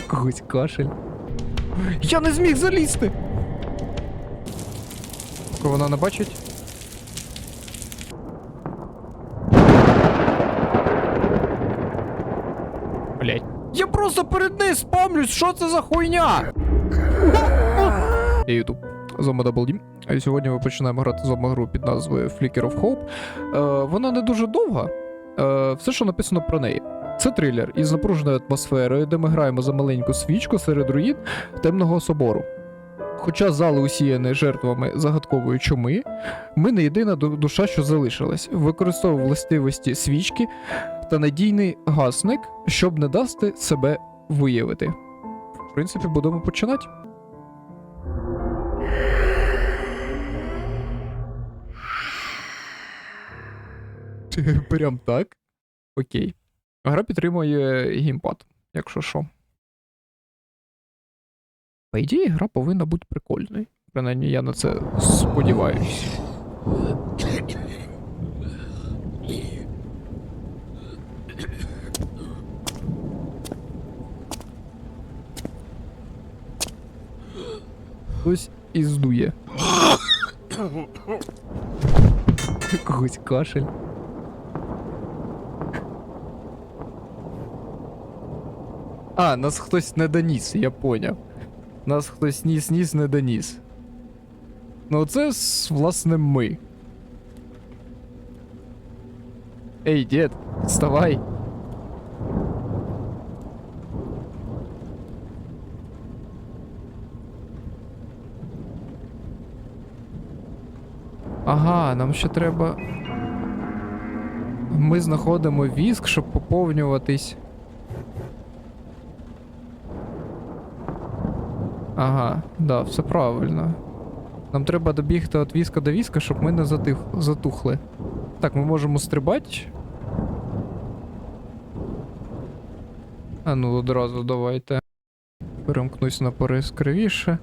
Когось кашель. Я не зміг залізти! Поки вона не бачить. Блять. Я просто перед нею спамлюсь, що це за хуйня? Я Ютуб. Зома D. І сьогодні ми починаємо грати зомбогру під назвою Flicker of Hope. Е, вона не дуже довга. Е, все, що написано про неї. Це трилер із напруженою атмосферою, де ми граємо за маленьку свічку серед руїн темного собору. Хоча зали усіяні жертвами загадкової чуми, ми не єдина душа, що залишилась. Використовував властивості свічки та надійний гасник, щоб не дасти себе виявити. В принципі, будемо починати. Прям так. Окей. Гра підтримує геймпад, якщо що. По ідеї, гра повинна бути прикольною. Принаймні, я на це сподіваюсь. Хтось і здує. Когось кашель. А, нас хтось не доніс, я поняв. Нас хтось ніс, ніс, не доніс. Ну, це, власне, ми. Ей, дід, вставай. Ага, нам ще треба. Ми знаходимо віск, щоб поповнюватись. Ага, да, все правильно. Нам треба добігти від віска до віска, щоб ми не затих... затухли. Так, ми можемо стрибати. А ну одразу давайте. Перемкнусь на порис кривіше.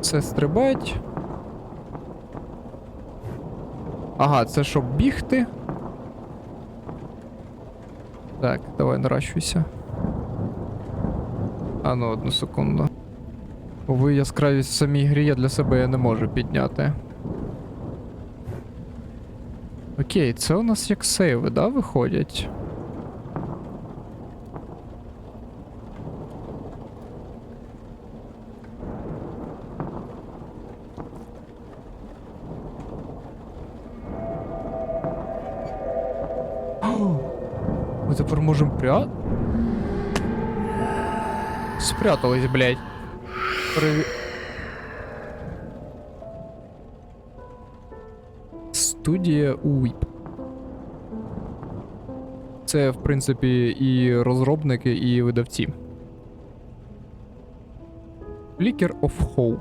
Це стрибать. Ага, це щоб бігти. Так, давай наращуйся. А ну, одну секунду. Ови яскравість в самій грі я для себе я не можу підняти. Окей, це у нас як сейви, да, виходять? Ми тепер можемо пря... Спрятались, блядь. Приві... Студія УІП. Це, в принципі, і розробники, і видавці. Flicker of Hope.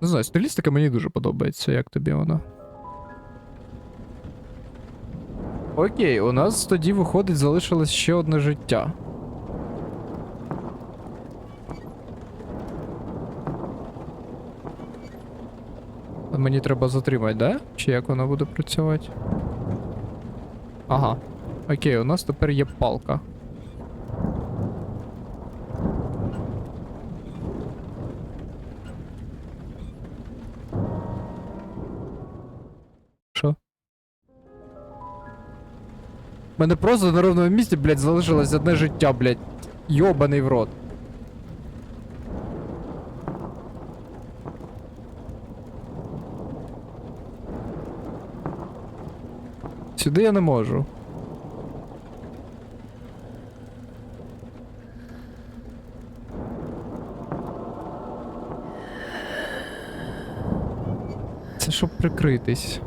Не знаю, стилістика мені дуже подобається, як тобі вона. Окей, у нас тоді виходить, залишилось ще одне життя. Мені треба затримати, да? Чи як воно буде працювати? Ага. Окей, у нас тепер є палка. Що? Мене просто на ровному місці, блядь, залишилось одне життя, блядь. Йобаний в рот. Сюди я не можу. Це щоб прикритись.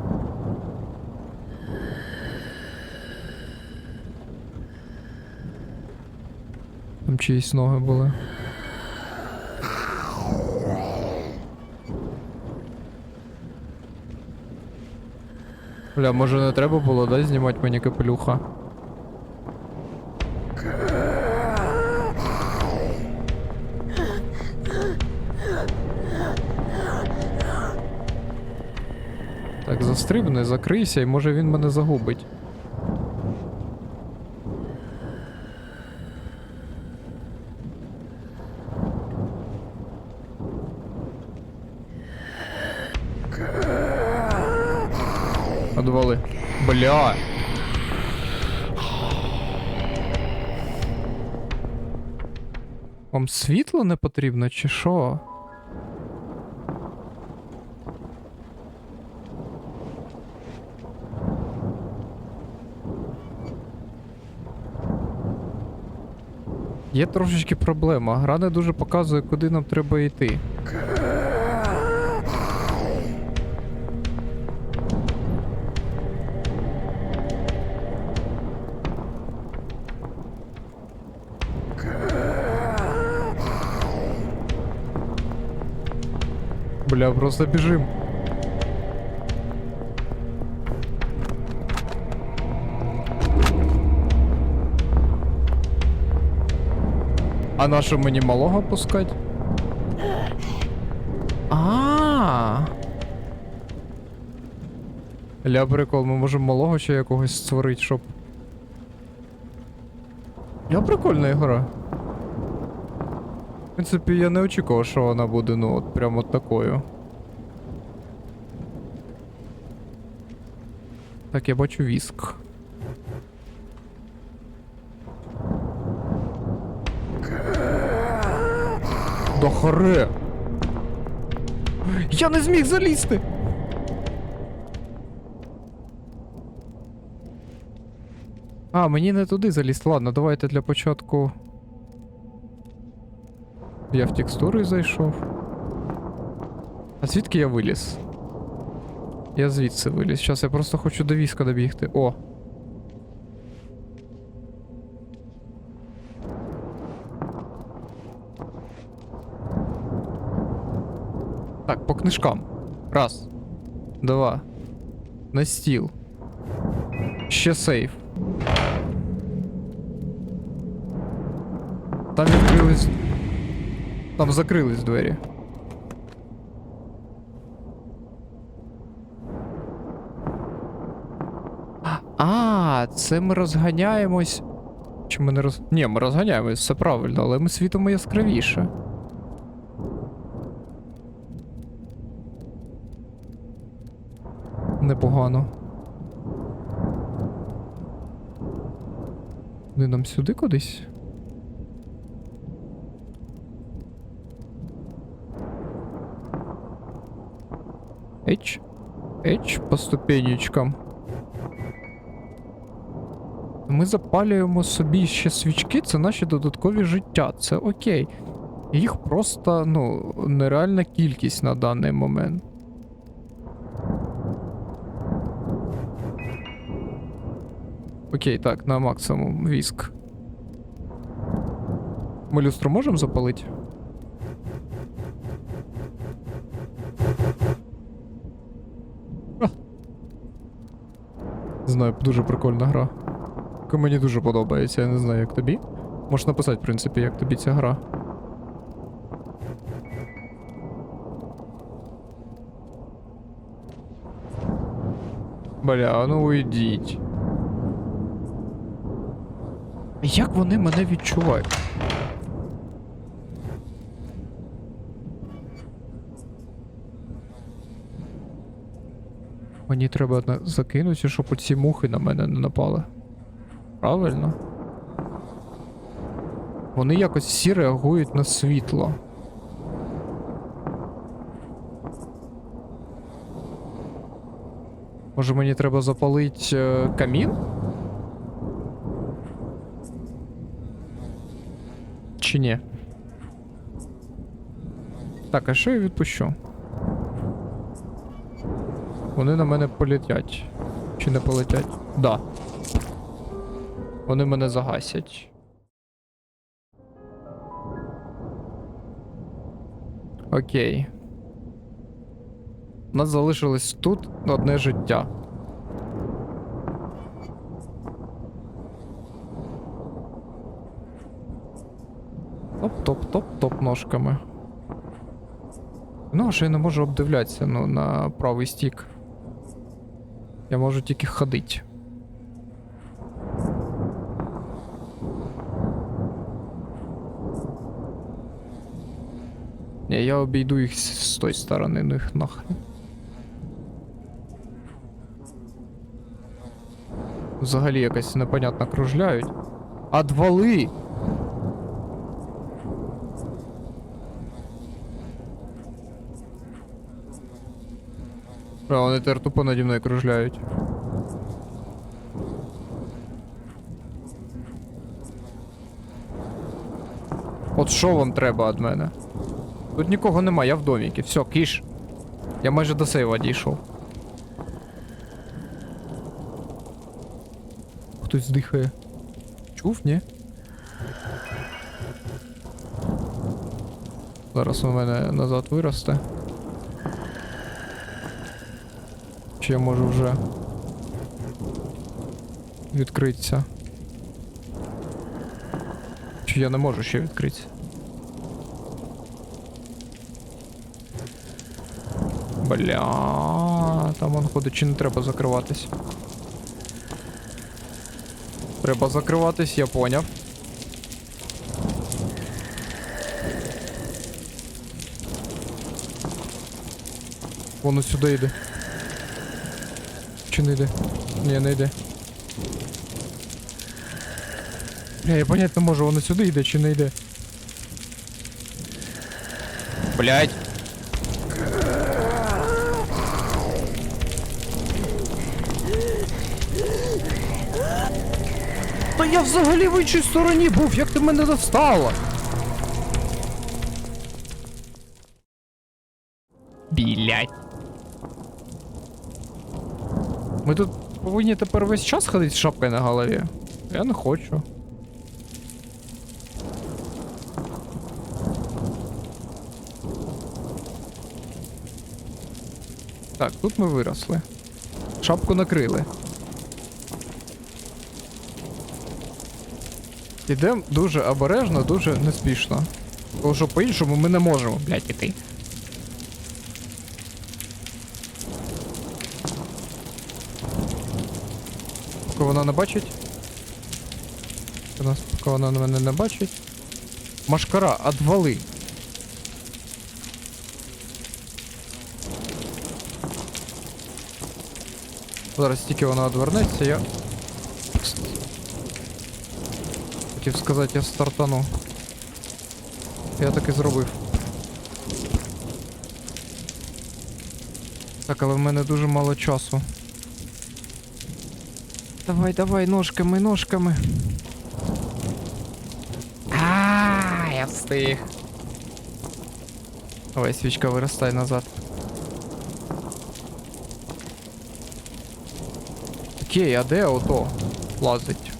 Там чиїсь ноги були. Бля, може не треба було, да, знімати мені капелюха? Так, застрибни, закрийся, і може він мене загубить. Бля. Вам світло не потрібно, чи що? Є трошечки проблема. Гра не дуже показує, куди нам треба йти. Бля, просто бежим. А на що мені малого пускать? А. Ля прикол, ми можемо малого ще якогось створити, щоб. Ля прикольна ігра. Принципі, я не очікував, що вона буде, ну, от прямо от такою. Так, я бачу віск. До хоре! Я не зміг залізти! А, мені не туди залізти. Ладно, давайте для початку. Я в текстури зайшов. А звідки я виліз? Я звідси виліз. Зараз я просто хочу до війська добігти. О! Так, по книжкам. Раз. Два. На стіл. Ще сейф. Там відкрились. Там закрились двері. А, це ми розганяємось. Чи ми не роз. Ні, ми розганяємось, все правильно, але ми світимо яскравіше. Непогано. Вони нам сюди кудись? Эч. Эч по ступенечкам. Ми запалюємо собі ще свічки, це наші додаткові життя. Це окей. Їх просто, ну, нереальна кількість на даний момент. Окей, так, на максимум віск. Ми люстру можемо запалити? А. Знаю, дуже прикольна гра. Мені дуже подобається, я не знаю, як тобі. Можеш написати, в принципі, як тобі ця гра. Бля, ну уйдіть. Як вони мене відчувають? Мені треба закинути, щоб оці мухи на мене не напали. Правильно? Вони якось всі реагують на світло. Може мені треба запалити е, камін? Чи ні? Так, а що я відпущу? Вони на мене полетять. Чи не полетять? Да. Вони мене загасять. Окей. У нас залишилось тут одне життя. Топ-топ-топ-топ ножками. Ну, що я не можу обдивлятися ну, на правий стік. Я можу тільки ходити. Ні, я обійду їх з тої сторони, ну їх нахрен. Взагалі якась непонятно кружляють. Адвали! А, вони тепер тупо наді мною кружляють. От що вам треба від мене? Тут нікого нема, я в доміки. Все, кіш. Я майже до сейва дійшов. Хтось дихає. Чув, ні? Зараз у мене назад виросте. Чи я можу вже відкритися? Чи я не можу ще відкритися? Бля, там он ходить, чи не треба закриватись? Треба закриватись, я поняв. Воно сюди йде. Чи не йде? Ні, не йде. Бля, я понять не можу, воно сюди йде чи не йде. Блять. Та я взагалі в іншій стороні був, як ти мене достала? Повинні тепер весь час ходити з шапкою на голові. Я не хочу. Так, тут ми виросли. Шапку накрили. Ідемо дуже обережно, дуже неспішно. Тому що по-іншому ми не можемо, блядь, іти. Поки вона не бачить. Нас- Поки вона на мене не бачить. Машкара, отвали. Зараз тільки вона одвернеться, я. Хотів сказати, я стартану. Я так і зробив. Так, але в мене дуже мало часу. Давай, давай, ножками, ножками. А, я встиг. Давай, свічка, виростай назад. Окей, а де ото лазить?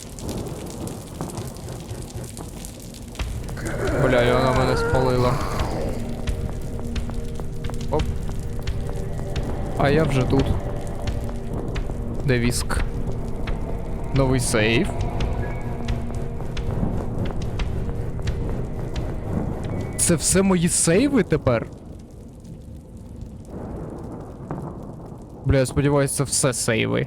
Бля, і вона мене спалила. Оп. А я вже тут. Де віск? Новий сейф. Це все мої сейви тепер? Бля, я сподіваюся, це все сейви.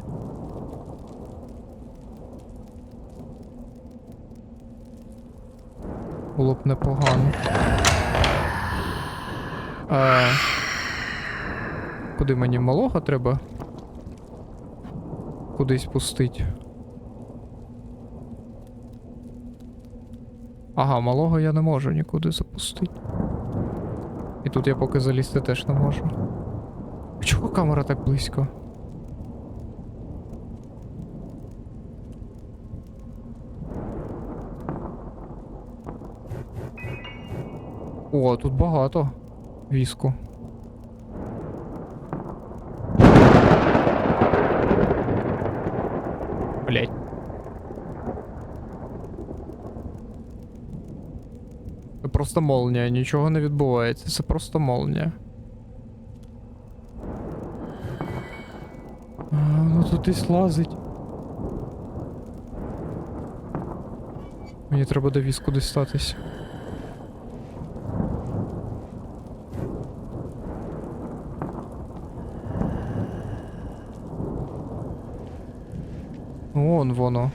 Було б непогано. А... Куди мені малого треба? Кудись пустить. Ага, малого я не можу нікуди запустити. І тут я поки залізти теж не можу. Чого камера так близько? О, тут багато віску. Блять. Це просто молнія, нічого не відбувається, це просто молнія. А, ну тут десь лазить. Мені треба до візку дістатись. Вон воно.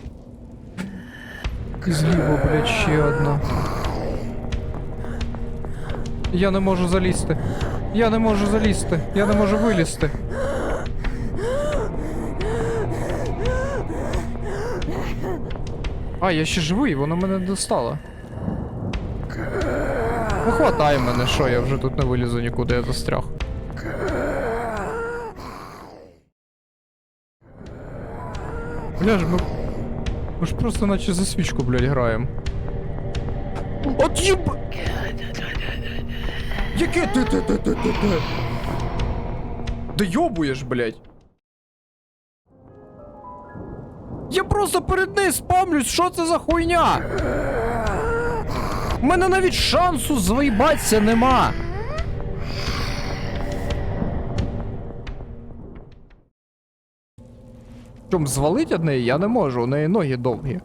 І зліва, блядь, ще одна. Я не можу залізти. Я не можу залізти. Я не можу вилізти. А, я ще живий, воно мене достало. Ну хватай мене, що я вже тут не вилізу нікуди, я застряг. Бля ж, ми... Ми ж просто наче за свічку, блядь, граємо. От їб... Яке ти ти ти ти ти ти? Да йобуєш, блядь. Я просто перед нею спамлюсь, що це за хуйня? У мене навіть шансу звоїбатися нема. Чом звалить од неї я не можу, у неї ноги довгі.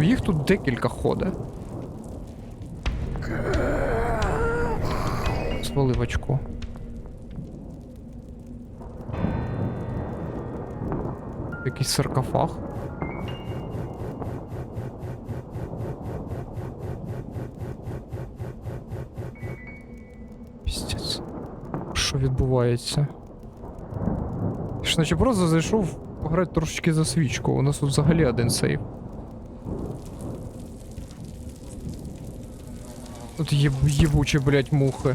Причому їх тут декілька ходить. Свали в очко. Якийсь саркофаг. Пістець. Що відбувається? Я ж наче просто зайшов пограти трошечки за свічку. У нас тут взагалі один сейф. Тут єб, єбучі, блять, мухи.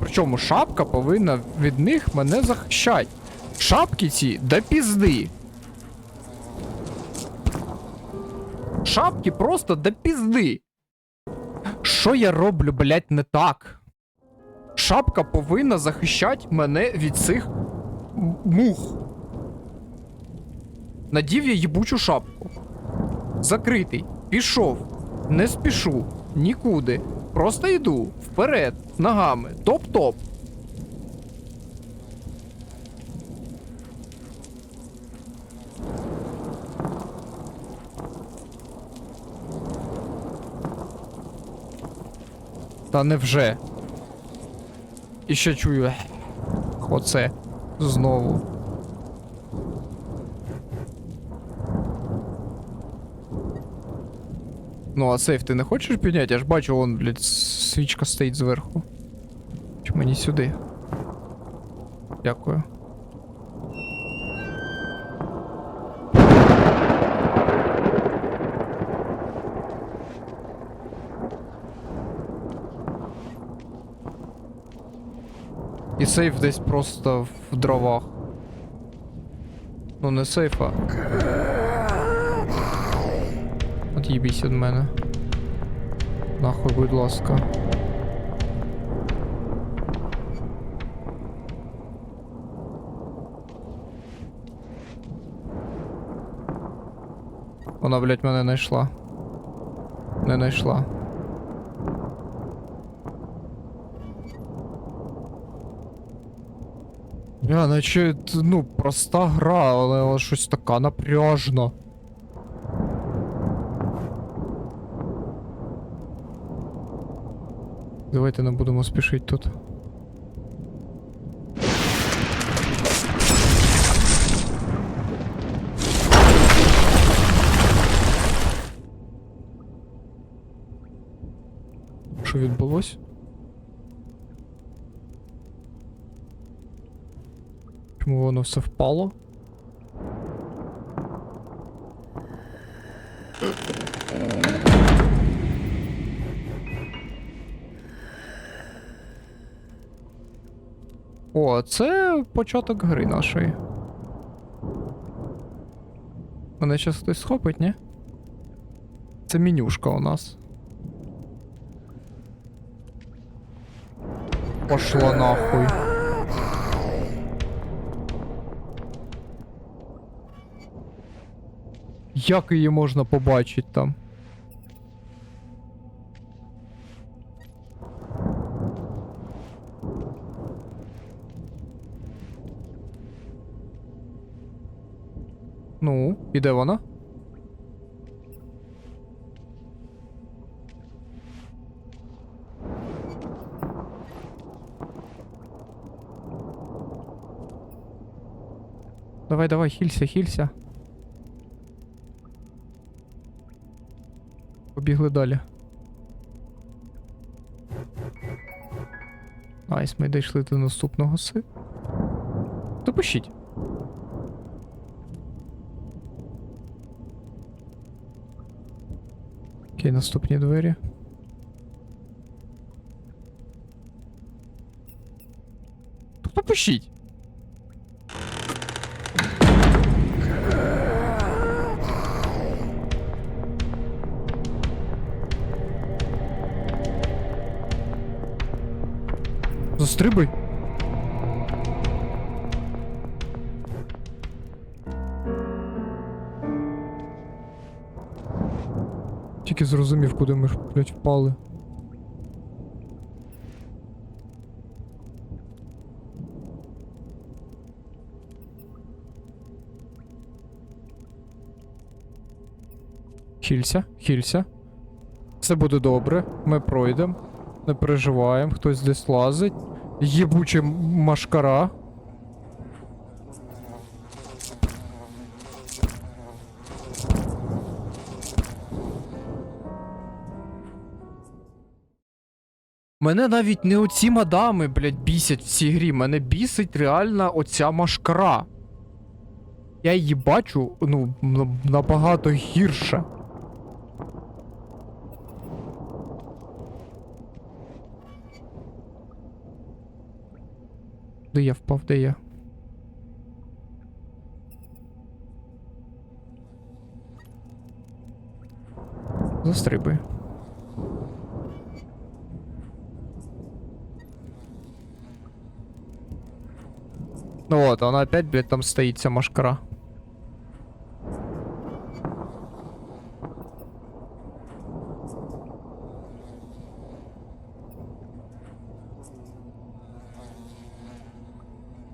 Причому шапка повинна від них мене захищати. Шапки ці до пізди. Шапки просто до пізди. Що я роблю, блять, не так? Шапка повинна захищати мене від цих мух. Надів я їбучу шапку. Закритий. Пішов. Не спішу. Нікуди. Просто йду. Вперед. Ногами. Топ-топ. Та невже. І ще чую. Оце. Знову. Ну, а сейф ти не хочеш підняти? Я ж бачу, вон, блядь, свічка стоїть зверху. Чи мені сюди? Дякую. Сейф десь просто в дровах. Ну, не сейф, а. От'їбісь від мене. Нахуй, будь ласка. Вона, блядь, мене знайшла. Не знайшла. Я, наче, ну, проста гра, але щось така напряжна. Давайте не будемо спішити тут. Що відбулось? Чому воно все впало? О, це початок гри нашої. Мене зараз хтось схопить, ні? Це менюшка у нас. Пошла нахуй. Як її можна побачити там? Ну, і де вона? Давай, давай, хілься, хілься. Побігли далі. Найс, ми дійшли до наступного си. Допишіть. Окей, наступні двері. Попишіть. Застрибуй. Тільки зрозумів, куди ми ж, блядь, впали. Хілься, хілься. Все буде добре, ми пройдемо. Не переживаємо, хтось десь лазить. Єбуча машкара. Мене навіть не оці мадами, блядь, бісять в цій грі. Мене бісить реально оця машкара. Я її бачу, ну, набагато гірше. Де я впав, де я? Застрибуй. Ну вот, она опять, блядь, там стоит, вся машкара.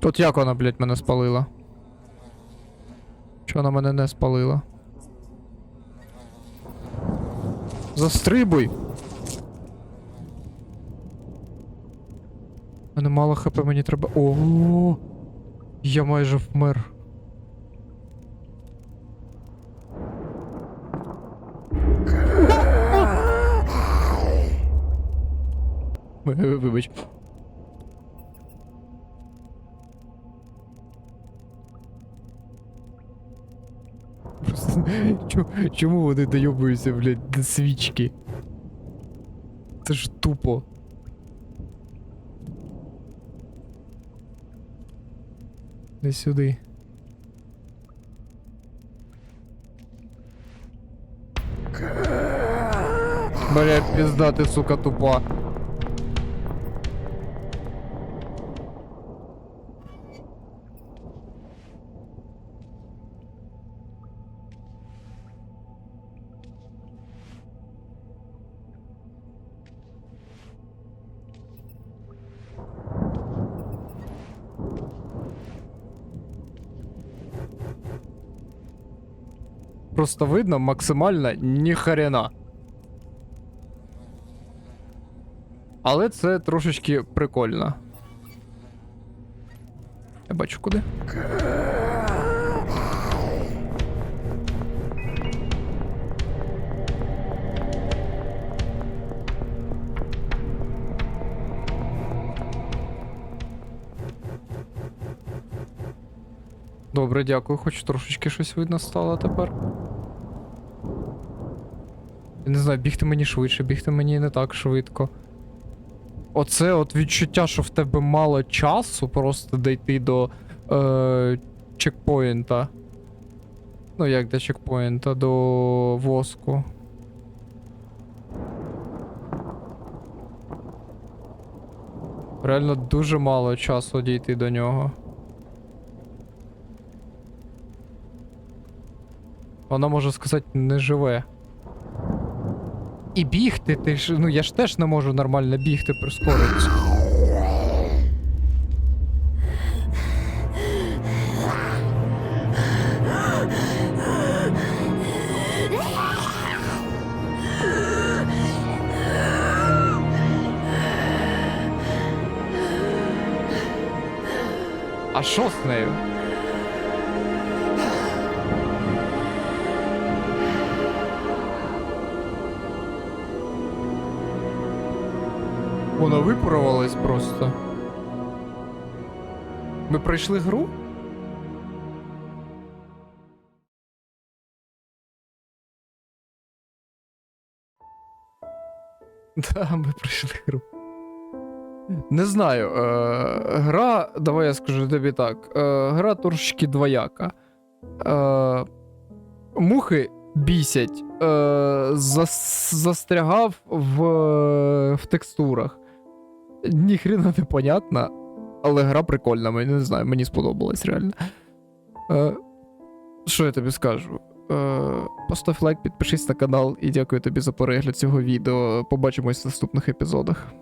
Тут як вона, блядь, мене спалила? Чого вона мене не спалила? Застрибуй! Мене мало хп, мені треба. О, я майже вмер. Вибач. Чо- чому вони дойобуються, блядь, до свічки? Це ж тупо. Не сюди. Бля, пізда ти, сука, тупа. Просто видно максимально ніхрена. Але це трошечки прикольно. Я бачу куди. Добре, дякую, хоч трошечки щось видно стало тепер. Я не знаю, бігти мені швидше, бігти мені не так швидко. Оце от відчуття, що в тебе мало часу просто дійти до е, чекпоінта. Ну, як до чекпоінта, до воску. Реально дуже мало часу дійти до нього. Вона, може сказати, не живе. І бігти, ти ж. Ну я ж теж не можу нормально бігти, прискоритися. А що з нею? Вона випарувалась просто. Ми пройшли гру? Да, ми пройшли гру. Не знаю. Е, гра, давай я скажу тобі так. Е, гра трошечки двояка. Е, мухи бісять. Е, зас, застрягав в, в текстурах. Ніхрена не понятна, але гра прикольна, мені не знаю, мені сподобалась реально. Е, що я тобі скажу? Е, постав лайк, підпишись на канал і дякую тобі за перегляд цього відео. Побачимось в наступних епізодах.